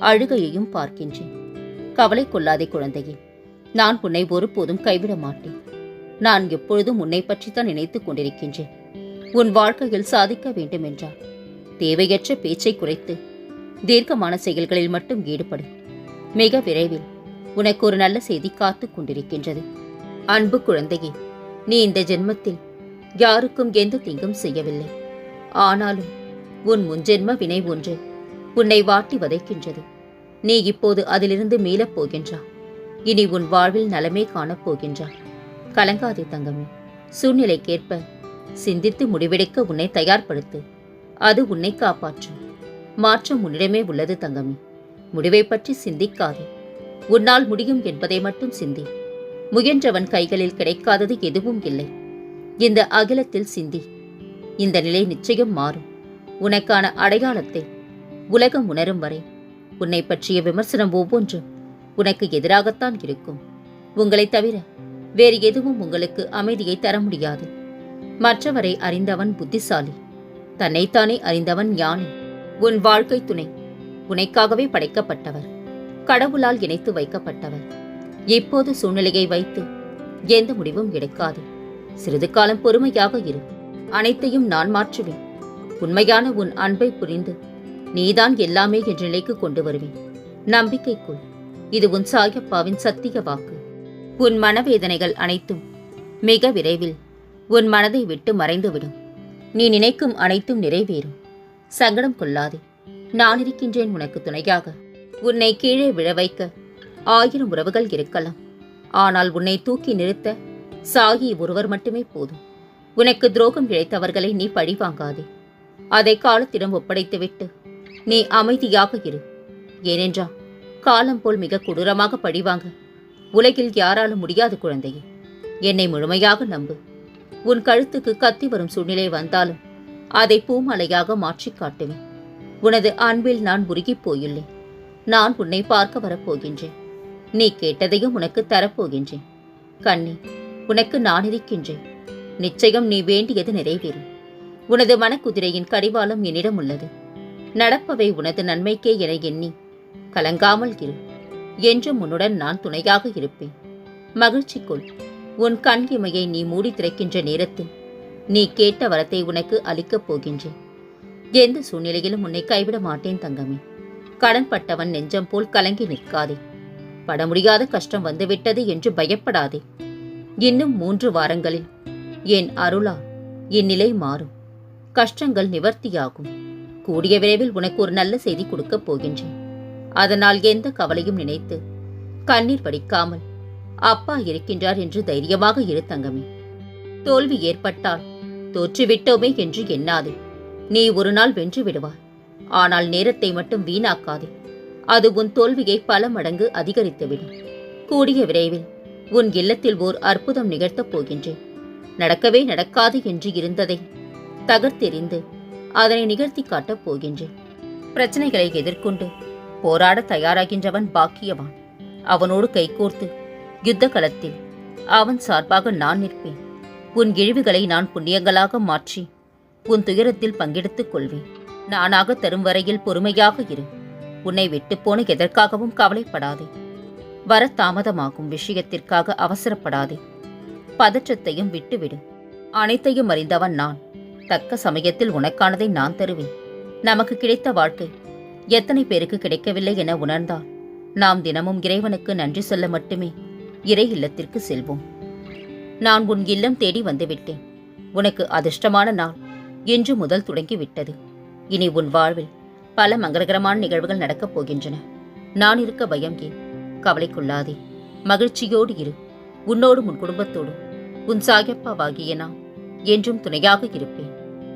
அழுகையையும் பார்க்கின்றேன். கவலை கொள்ளாதே குழந்தையே நான் உன்னை ஒருபோதும் கைவிட மாட்டேன். நான் எப்பொழுதும் உன்னை பற்றித்தான் நினைத்துக் கொண்டிருக்கின்றேன். உன் வாழ்க்கையில் சாதிக்க வேண்டும் என்றால் தேவையற்ற பேச்சை குறைத்து தீர்க்கமான செயல்களில் மட்டும் ஈடுபடு. மிக விரைவில் உனக்கு ஒரு நல்ல செய்தி காத்துக் கொண்டிருக்கின்றது. அன்பு குழந்தையே நீ இந்த ஜென்மத்தில் யாருக்கும் எந்த தீங்கும் செய்யவில்லை. ஆனாலும் உன் முன்ஜென்ம வினை ஒன்று உன்னை வாட்டி வதைக்கின்றது. நீ இப்போது அதிலிருந்து மீளப் போகின்றா. இனி உன் வாழ்வில் நலமே காணப்போகின்றா கலங்காதே தங்கமே. சூழ்நிலைக்கேற்ப சிந்தித்து முடிவெடுக்க உன்னை தயார்படுத்து. அது உன்னை காப்பாற்றும் மாற்றம் உன்னிடமே உள்ளது தங்கமே. முடிவை பற்றி சிந்திக்காதே. உன்னால் முடியும் என்பதை மட்டும் சிந்தி. முயன்றவன் கைகளில் கிடைக்காதது எதுவும் இல்லை. இந்த அகிலத்தில் சிந்தி. இந்த நிலை நிச்சயம் மாறும். உனக்கான அடையாளத்தை உலகம் உணரும் வரை உன்னை பற்றிய விமர்சனம் ஒவ்வொன்றும் உனக்கு எதிராகத்தான் இருக்கும். உங்களை தவிர வேறு எதுவும் உங்களுக்கு அமைதியை தர முடியாது. மற்றவரை அறிந்தவன் புத்திசாலி தன்னைத்தானே அறிந்தவன் ஞானி உன் வாழ்க்கை துணை உனக்காகவே படைக்கப்பட்டவர் கடவுளால் இணைத்து வைக்கப்பட்டவர். இப்போது சூழ்நிலையை வைத்து எந்த முடிவும் எடுக்காது. சிறிது காலம் பொறுமையாக இரு. அனைத்தையும் நான் மாற்றுவேன். உண்மையான உன் அன்பை புரிந்து நீதான் எல்லாமே என்ற நிலைக்கு கொண்டு வருவேன். நம்பிக்கைக்குள் இது உன் சாயப்பாவின் சத்திய வாக்கு. உன் மனவேதனைகள் அனைத்தும் மிக விரைவில் உன் மனதை விட்டு மறைந்துவிடும். நீ நினைக்கும் அனைத்தும் நிறைவேறும். சங்கடம் கொள்ளாதே. நான் இருக்கின்றேன் உனக்கு துணையாக. உன்னை கீழே விழ வைக்க ஆயிரம் உறவுகள் இருக்கலாம். ஆனால் உன்னை தூக்கி நிறுத்த சாகி ஒருவர் மட்டுமே போதும். உனக்கு துரோகம் இழைத்தவர்களை நீ பழிவாங்காதே. அதை காலத்திடம் ஒப்படைத்துவிட்டு நீ அமைதியாக இரு. ஏனென்றால் காலம் போல் மிக கொடூரமாக பழிவாங்க உலகில் யாராலும் முடியாது குழந்தையே. என்னை முழுமையாக நம்பு. உன் கழுத்துக்கு கத்தி வரும் சூழ்நிலை வந்தாலும் அதை பூமலையாக மாற்றிக் காட்டுவேன். உனது அன்பில் நான் உருகிப் போயுள்ளேன் நான் உன்னை பார்க்க வரப்போகின்றேன். நீ கேட்டதையும் உனக்கு தரப்போகின்றேன். கண்ணி உனக்கு நான் இருக்கின்றேன். நிச்சயம் நீ வேண்டியது நிறைவேறும். உனது மனக்குதிரையின் கடிவாளம் என்னிடம் உள்ளது. நடப்பவை உனது நன்மைக்கே என எண்ணி கலங்காமல் இரு. என்றும் உன்னுடன் நான் துணையாக இருப்பேன். மகிழ்ச்சிக்குள் உன் கண் இமையை நீ மூடி திறக்கின்ற நேரத்தில் நீ கேட்ட வரத்தை உனக்கு அளிக்கப் போகின்றேன். எந்த சூழ்நிலையிலும் உன்னை கைவிட மாட்டேன் தங்கமே. கடன்பட்டவன் நெஞ்சம் போல் கலங்கி நிற்காதே. பட முடியாத கஷ்டம் வந்துவிட்டது என்று பயப்படாதே. இன்னும் மூன்று வாரங்களில் என் அருளா என் நிலை மாறும். கஷ்டங்கள் நிவர்த்தியாகும். கூடிய விரைவில் உனக்கு ஒரு நல்ல செய்தி கொடுக்கப் போகின்றேன். அதனால் எந்த கவலையும் நினைத்து கண்ணீர் வடிக்காமல் அப்பா இருக்கின்றார் என்று தைரியமாக இரு தங்கமே. தோல்வி ஏற்பட்டால் தோற்றுவிட்டோமே என்று எண்ணாதே. நீ ஒரு நாள் வென்று விடுவாய். ஆனால் நேரத்தை மட்டும் வீணாக்காதே. அது உன் தோல்வியை பல மடங்கு அதிகரித்துவிடும். கூடிய விரைவில் உன் இல்லத்தில் ஓர் அற்புதம் நிகழ்த்தப் போகின்றேன். நடக்கவே நடக்காது என்று இருந்ததை தகர்த்தெறிந்து அதனை நிகழ்த்தி காட்டப் போகின்றேன். பிரச்சனைகளை எதிர்கொண்டு போராட தயாராகின்றவன் பாக்கியவான். அவனோடு கைகோர்த்து யுத்த களத்தில் அவன் சார்பாக நான் நிற்பேன். உன் இழிவுகளை நான் புண்ணியங்களாக மாற்றி உன் துயரத்தில் பங்கெடுத்துக் கொள்வேன். நானாக தரும் வரையில் பொறுமையாக இரு. உன்னை விட்டுப்போன எதற்காகவும் கவலைப்படாதே. வர தாமதமாகும் விஷயத்திற்காக அவசரப்படாதே. பதற்றத்தையும் விட்டுவிடு. அனைத்தையும் அறிந்தவன் நான். தக்க சமயத்தில் உனக்கானதை நான் தருவேன். நமக்கு கிடைத்த வாழ்க்கை எத்தனை பேருக்கு கிடைக்கவில்லை என உணர்ந்தால் நாம் தினமும் இறைவனுக்கு நன்றி சொல்ல மட்டுமே இறை இல்லத்திற்கு செல்வோம். நான் உன் இல்லம் தேடி வந்துவிட்டேன். உனக்கு அதிர்ஷ்டமான நாள் இன்று முதல் தொடங்கிவிட்டது. இனி உன் வாழ்வில் பல மங்களகரமான நிகழ்வுகள் நடக்கப் போகின்றன. நான் இருக்க பயம் ஏன்? கவலைக்குள்ளாதே மகிழ்ச்சியோடு இரு. உன்னோடும் உன் குடும்பத்தோடும். உன் சாயப்பாவாகிய நான் என்றும் துணையாக இருப்பேன்.